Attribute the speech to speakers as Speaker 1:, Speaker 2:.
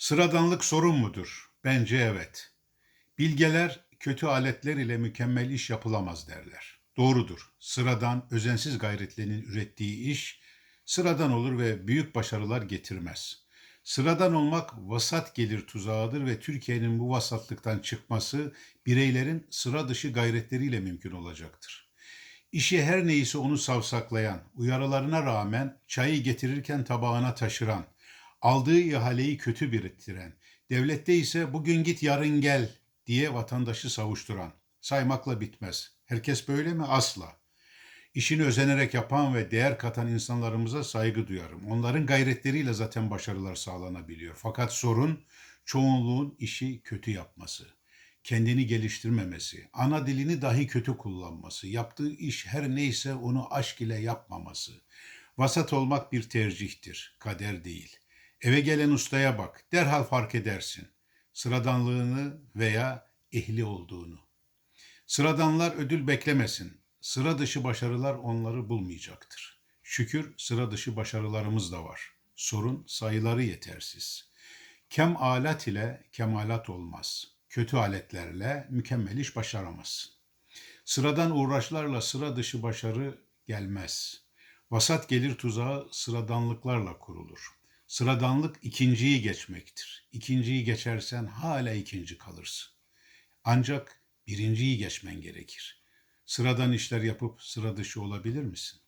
Speaker 1: Sıradanlık sorun mudur? Bence evet. Bilgeler kötü aletler ile mükemmel iş yapılamaz derler. Doğrudur. Sıradan, özensiz gayretlinin ürettiği iş sıradan olur ve büyük başarılar getirmez. Sıradan olmak vasat gelir tuzağıdır ve Türkiye'nin bu vasatlıktan çıkması bireylerin sıra dışı gayretleriyle mümkün olacaktır. İşi her neyse onu savsaklayan, uyarılarına rağmen çayı getirirken tabağına taşıran, aldığı ihaleyi kötü biriktiren, devlette ise bugün git yarın gel diye vatandaşı savuşturan. Saymakla bitmez. Herkes böyle mi? Asla. İşini özenerek yapan ve değer katan insanlarımıza saygı duyarım. Onların gayretleriyle zaten başarılar sağlanabiliyor. Fakat sorun çoğunluğun işi kötü yapması, kendini geliştirmemesi, ana dilini dahi kötü kullanması, yaptığı iş her neyse onu aşk ile yapmaması. Vasat olmak bir tercihtir, kader değil. Eve gelen ustaya bak, derhal fark edersin. Sıradanlığını veya ehli olduğunu. Sıradanlar ödül beklemesin. Sıra dışı başarılar onları bulmayacaktır. Şükür sıra dışı başarılarımız da var. Sorun sayıları yetersiz. Kem alet ile kemalat olmaz. Kötü aletlerle mükemmel iş başaramazsın. Sıradan uğraşlarla sıra dışı başarı gelmez. Vasat gelir tuzağı sıradanlıklarla kurulur. Sıradanlık ikinciyi geçmektir. İkinciyi geçersen hala ikinci kalırsın. Ancak birinciyi geçmen gerekir. Sıradan işler yapıp sıra dışı olabilir misin?